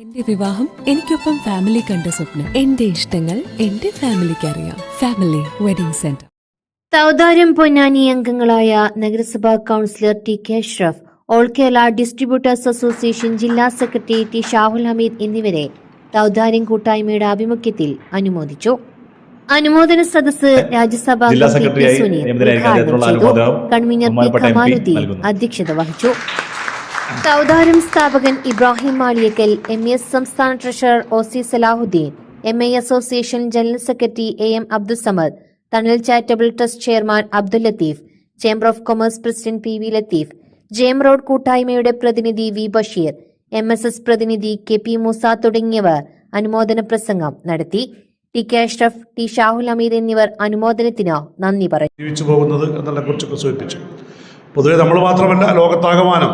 എന്റെ വിവാഹം എനിക്കൊപ്പം ഫാമിലി കണ്ട സ്വപ്നം. എന്റെ ഇഷ്ടങ്ങൾ എന്റെ ഫാമിലിക്ക് അറിയാം. Family wedding centre Thautharam Ponnani അംഗങ്ങളായ നഗരസഭാ councillor T K Ashraf all Kerala distributors association ജില്ലാ സെക്രട്ടറി ടി ഷാഹുൽ ഹമീദ് എന്നിവരെ തൗതാര്യം കൂട്ടായ്മയുടെ ആഭിമുഖ്യത്തിൽ അനുമോദിച്ചു. അനുമോദന സദസ് രാജ്യസഭാ കൺവീനർ കമാലുദ്ദീൻ അധ്യക്ഷത വഹിച്ചു. തൗതാരം സ്ഥാപകൻ ഇബ്രാഹിം മാളിയക്കൽ എം എസ് സംസ്ഥാന treasurer O C Salahuddin M I association general secretary A M Abdussamad Thanal charitable trust chairman Abdul Latheef chamber of commerce president P V Latheef gem road കൂട്ടായ്മയുടെ പ്രതിനിധി V Basheer M S S പ്രതിനിധി K P Moosa തുടങ്ങിയവർ അനുമോദന പ്രസംഗം നടത്തി. T K Ashraf T Shahul Ameer എന്നിവർ അനുമോദനത്തിന് നന്ദി പറഞ്ഞു ജീവിച്ചു പോകുന്നത് എന്നുള്ള കുറിച്ചൊക്കെ സൂചിപ്പിച്ചു. പൊതുവെ നമ്മൾ മാത്രമല്ല ലോകത്താകമാനം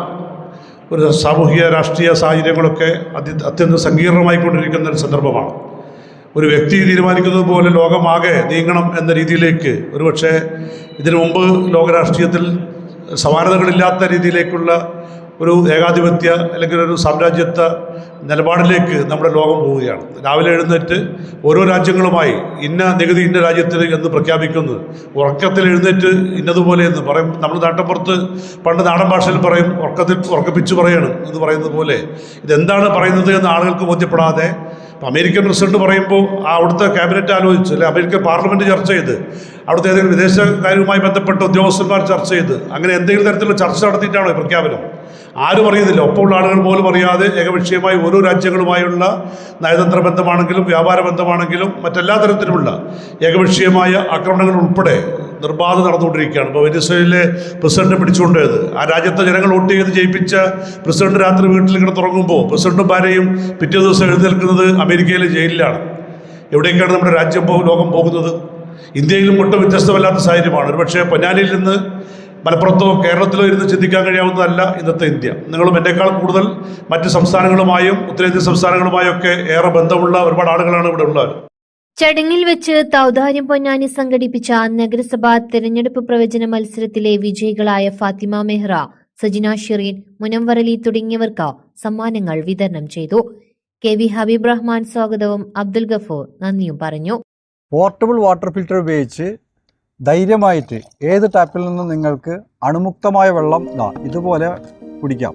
ഒരു സാമൂഹിക രാഷ്ട്രീയ സാഹചര്യങ്ങളൊക്കെ അതി അത്യന്തം സങ്കീർണമായിക്കൊണ്ടിരിക്കുന്ന ഒരു സന്ദർഭമാണ്. ഒരു വ്യക്തി തീരുമാനിക്കുന്നത് പോലെ ലോകമാകെ നീങ്ങണം എന്ന രീതിയിലേക്ക് ഒരുപക്ഷെ ഇതിനു മുമ്പ് ലോകരാഷ്ട്രീയത്തിൽ സമാനതകളില്ലാത്ത രീതിയിലേക്കുള്ള ഒരു ഏകാധിപത്യ അല്ലെങ്കിൽ ഒരു സാമ്രാജ്യത്വ നിലപാടിലേക്ക് നമ്മുടെ ലോകം പോവുകയാണ്. രാവിലെ എഴുന്നേറ്റ് ഓരോ രാജ്യങ്ങളുമായി ഇന്ന നികുതി ഇന്ന രാജ്യത്തിന് എന്ന് പ്രഖ്യാപിക്കുന്നു. ഉറക്കത്തിൽ എഴുന്നേറ്റ് ഇന്നതുപോലെ എന്ന് പറയും. നമ്മൾ നാട്ടപ്പുറത്ത് പണ്ട് നാടൻ ഭാഷയിൽ പറയും ഉറക്കത്തിൽ ഉറക്കപ്പിച്ച് പറയണം എന്ന് പറയുന്നത് പോലെ. ഇതെന്താണ് പറയുന്നത് എന്ന് ആളുകൾക്ക് ബോധ്യപ്പെടാതെ ഇപ്പം അമേരിക്കൻ പ്രസിഡന്റ് പറയുമ്പോൾ അവിടുത്തെ ക്യാബിനറ്റ് ആലോചിച്ച് അല്ലെ? അമേരിക്കൻ പാർലമെന്റ് ചർച്ച ചെയ്ത് അവിടുത്തെ ഏതെങ്കിലും വിദേശകാര്യവുമായി ബന്ധപ്പെട്ട ഉദ്യോഗസ്ഥന്മാർ ചർച്ച ചെയ്ത് അങ്ങനെ എന്തെങ്കിലും തരത്തിലുള്ള ചർച്ച നടത്തിയിട്ടാണോ പ്രഖ്യാപനം? ആരും അറിയുന്നില്ല. ഒപ്പമുള്ള ആളുകൾ പോലും അറിയാതെ ഏകപക്ഷീയമായി ഓരോ രാജ്യങ്ങളുമായുള്ള നയതന്ത്ര ബന്ധമാണെങ്കിലും വ്യാപാര ബന്ധമാണെങ്കിലും മറ്റെല്ലാ തരത്തിലുമുള്ള ഏകപക്ഷീയമായ ആക്രമണങ്ങൾ ഉൾപ്പെടെ നിർബാധ നടന്നുകൊണ്ടിരിക്കുകയാണ്. ഇപ്പോൾ വെനിസ്വേലിലെ പ്രസിഡന്റ് പിടിച്ചുകൊണ്ടത് ആ രാജ്യത്തെ ജനങ്ങൾ വോട്ട് ചെയ്ത് ജയിപ്പിച്ച പ്രസിഡന്റ് രാത്രി വീട്ടിൽ ഇങ്ങനെ തുറങ്ങുമ്പോൾ പ്രസിഡന്റും ഭാര്യയും പിറ്റേ ദിവസം എഴുന്നേൽക്കുന്നത് അമേരിക്കയിലെ ജയിലിലാണ്. എവിടേക്കാണ് നമ്മുടെ രാജ്യം ലോകം പോകുന്നത്? ഇന്ത്യയിലും ഒട്ടും വ്യത്യസ്തമല്ലാത്ത സാഹചര്യമാണ്. ഒരുപക്ഷെ പൊന്നാനിയിൽ നിന്ന് മലപ്പുറത്തോ കേരളത്തിലോ ഇരുന്ന് ചിന്തിക്കാൻ കഴിയാവുന്നതല്ല ഇന്നത്തെ ഇന്ത്യ. നിങ്ങളും എന്നേക്കാൾ കൂടുതൽ മറ്റ് സംസ്ഥാനങ്ങളുമായും ഉത്തരേന്ത്യൻ സംസ്ഥാനങ്ങളുമായും ഒക്കെ ഏറെ ബന്ധമുള്ള ഒരുപാട് ആളുകളാണ് ഇവിടെ ഉള്ളത്. ചടങ്ങിൽ വെച്ച് തൗതാര്യം പൊന്നാനി സംഘടിപ്പിച്ച നഗരസഭാ തെരഞ്ഞെടുപ്പ് പ്രവചന മത്സരത്തിലെ വിജയികളായ ഫാത്തിമ മെഹ്റ സജിന ഷിറീൻ മുനംവറലി തുടങ്ങിയവർക്ക് സമ്മാനങ്ങൾ വിതരണം ചെയ്തു. കെ വി ഹബീബ് റഹ്മാൻ സ്വാഗതവും അബ്ദുൽ ഗഫൂർ നന്ദിയും പറഞ്ഞു. പോർട്ടബിൾ വാട്ടർ ഫിൽറ്റർ ഉപയോഗിച്ച് ധൈര്യമായിട്ട് ഏത് ടാപ്പിൽ നിന്നും നിങ്ങൾക്ക് അണുമുക്തമായ വെള്ളം ഇതാ ഇതുപോലെ കുടിക്കാം.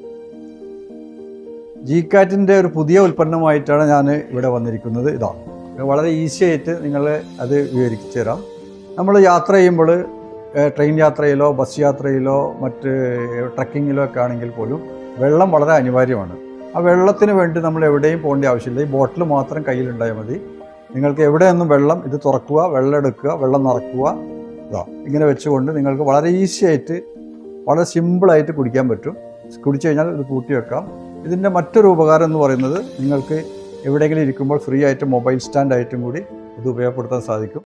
ജി കാറ്റിന്റെ ഒരു പുതിയ ഉൽപ്പന്നമായിട്ടാണ് ഞാൻ ഇവിടെ വന്നിരിക്കുന്നത്. ഇതാ ഇത്. വളരെ ഈസി ആയിട്ട് നിങ്ങൾ അത് വിവരിച്ചു തരാം. നമ്മൾ യാത്ര ചെയ്യുമ്പോൾ ട്രെയിൻ യാത്രയിലോ ബസ് യാത്രയിലോ മറ്റ് ട്രക്കിങ്ങിലോ ഒക്കെ ആണെങ്കിൽ പോലും വെള്ളം വളരെ അനിവാര്യമാണ്. ആ വെള്ളത്തിന് വേണ്ടി നമ്മൾ എവിടെയും പോകേണ്ട ആവശ്യമില്ല. ഈ ബോട്ടിൽ മാത്രം കയ്യിലുണ്ടായാൽ മതി. നിങ്ങൾക്ക് എവിടെ നിന്നും വെള്ളം ഇത് തുറക്കുക വെള്ളം എടുക്കുക വെള്ളം നിറക്കുക ഇതാ ഇങ്ങനെ വെച്ചുകൊണ്ട് നിങ്ങൾക്ക് വളരെ ഈസി ആയിട്ട് വളരെ സിമ്പിളായിട്ട് കുടിക്കാൻ പറ്റും. കുടിച്ചു കഴിഞ്ഞാൽ ഇത് കൂട്ടി വെക്കാം. ഇതിന്റെ മറ്റൊരു ഉപകാരം എന്ന് പറയുന്നത് നിങ്ങൾക്ക് എവിടെയെങ്കിലും ഇരിക്കുമ്പോൾ ഫ്രീ ആയിട്ട് മൊബൈൽ സ്റ്റാൻഡ് ആയിട്ടും കൂടി ഇത് ഉപയോഗപ്പെടുത്താൻ സാധിക്കും.